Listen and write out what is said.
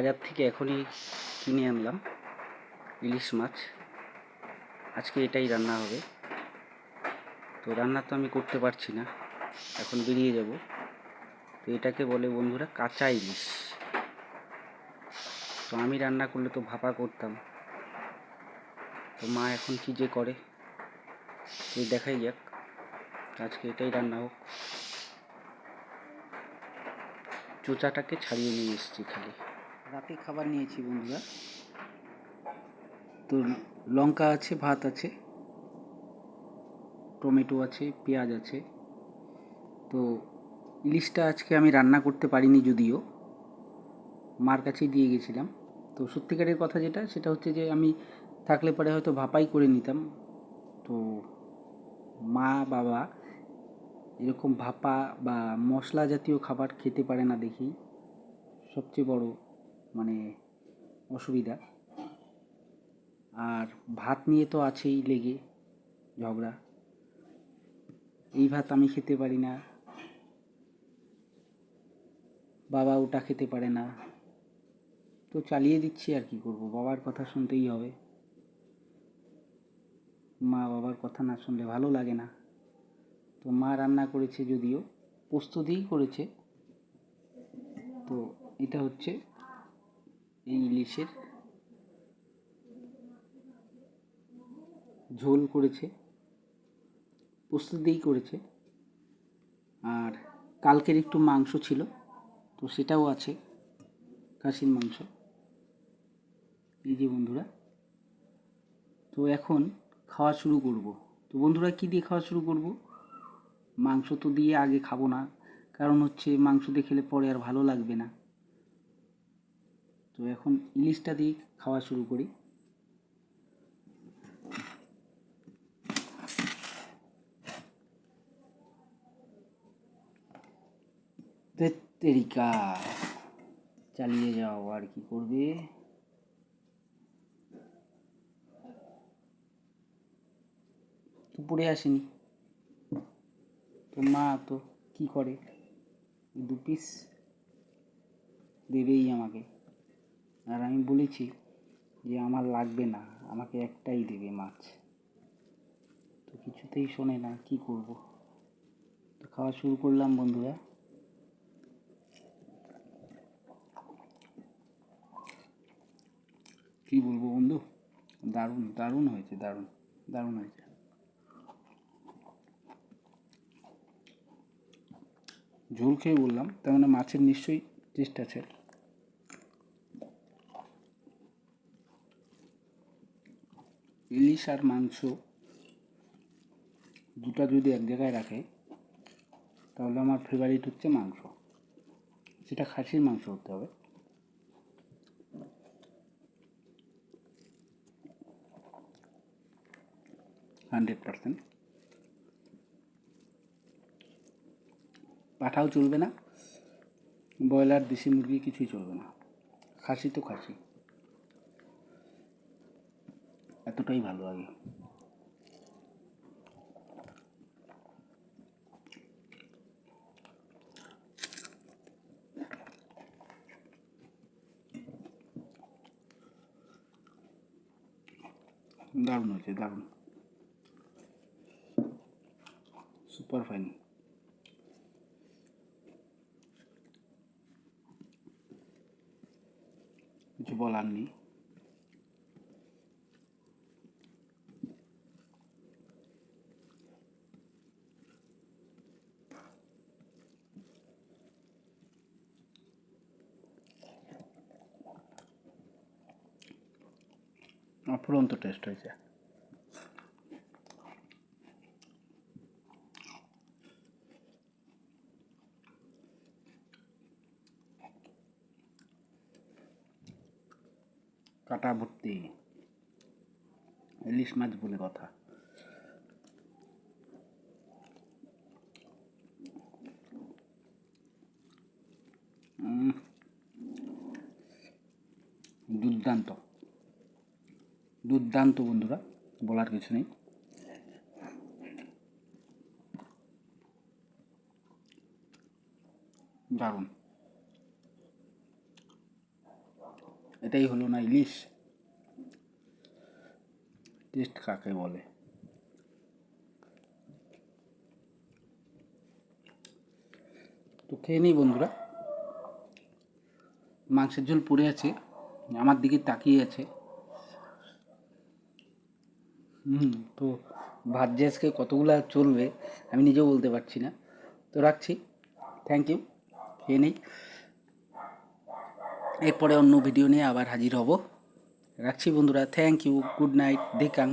বাজার থেকে এখনই কিনে আনলাম ইলিশ মাছ। আজকে এটাই রান্না হবে। তো রান্না তো আমি করতে পারছি না, এখন বেরিয়ে যাব। তো এটাকে বলে বন্ধুরা কাঁচা ইলিশ। তো আমি রান্না করলে তো ভাপা করতাম। তো মা এখন কী যে করে, তো দেখাই যাক। আজকে এটাই রান্না হোক। চোচাটাকে ছাড়িয়ে নিয়ে এসেছি খালি। রাতে খাবার নিয়েছি বন্ধুরা। তো লঙ্কা আছে, ভাত আছে, টমেটো আছে, পেঁয়াজ আছে। তো ইলিশটা আজকে আমি রান্না করতে পারিনি যদিও, মার কাছেই দিয়ে গেছিলাম। তো সত্যিকারের কথা যেটা, সেটা হচ্ছে যে আমি থাকলে পরে হয়তো ভাপাই করে নিতাম। তো মা, বাবা এরকম ভাপা বা মশলা জাতীয় খাবার খেতে পারে না দেখি। সবচেয়ে বড় মানে অসুবিধা। আর ভাত নিয়ে তো আছেই লেগে ঝগড়া। এই ভাত আমি খেতে পারি না। বাবা ওটা খেতে পারে না। তো চালিয়ে দিচ্ছি আর কি করব, বাবার কথা শুনতেই হবে। মা বাবার কথা না শুনলে ভালো লাগে না। তো মা রান্না করেছে যদিও, পোস্ত দিয়েই করেছে। তো এটা হচ্ছে এই ইলিশের ঝোল করেছে, পোস্ত দিয়েই করেছে। আর কালকের একটু মাংস ছিল, তো সেটাও আছে, খাসির মাংস। এই যে বন্ধুরা, তো এখন খাওয়া শুরু করব। তো বন্ধুরা, কী দিয়ে খাওয়া শুরু করব? মাংস তো দিয়ে আগে খাব না, কারণ হচ্ছে মাংস দিয়ে খেলে পরে আর ভালো লাগবে না। তো এখন ইলিশটা দিয়ে খাওয়া শুরু করি। তেরিকা চালিয়ে যাও, আর কি করবে? দুপুরে আসেনি। তো মা তো কি করে? দু পিস দেবেই আমাকে। আর আমি বলেছি যে আমার লাগবে না, আমাকে একটাই দেবে মাছ। তো কিছুতেই শোনে না, কি করব? তো খাওয়া শুরু করলাম বন্ধুরা। কি বলব বন্ধু? দারুণ দারুণ হয়েছে, দারুণ দারুণ হয়েছে। ঝোল খেয়ে বললাম, তার মানে মাছের নিশ্চয়ই টেস্ট আছে। ইলিশ আর মাংস দুটা যদি এক জায়গায় রাখে, তাহলে আমার ফেভারিট হচ্ছে মাংস। সেটা খাসির মাংস হতে হবে। Hundred percent. পাঠাও চলবে না। ব্রয়লার, দেশি মুরগি কিছুই চলবে না। খাসি তো খাসি। এতটাই ভালো লাগে। দারুণ হয়েছে দারুণ। সুপার ফাইন কিছু বলার নেই। অফুরন্ত টেস্ট হয়েছে কাটা ভর্তি ইলিশ মাছ বলে কথা। দুর্দান্ত। দুর্দান্ত বন্ধুরা, বলার কিছু নেই। দারুণ। এটাই হলো না ইলিশ? টেস্ট কাকে বলে? তো খেয়ে নেই বন্ধুরা। মাংসের ঝোল পড়ে আছে, আমার দিকে তাকিয়ে আছে। হুম, তো ভাত যে আজকে কতগুলো চলবে আমি নিজেও বলতে পারছি না। তো রাখছি। থ্যাংক ইউ খেয়ে নেই। এরপরে অন্য ভিডিও নিয়ে আবার হাজির হব। রাখছি বন্ধুরা। Thank you good night দেখাং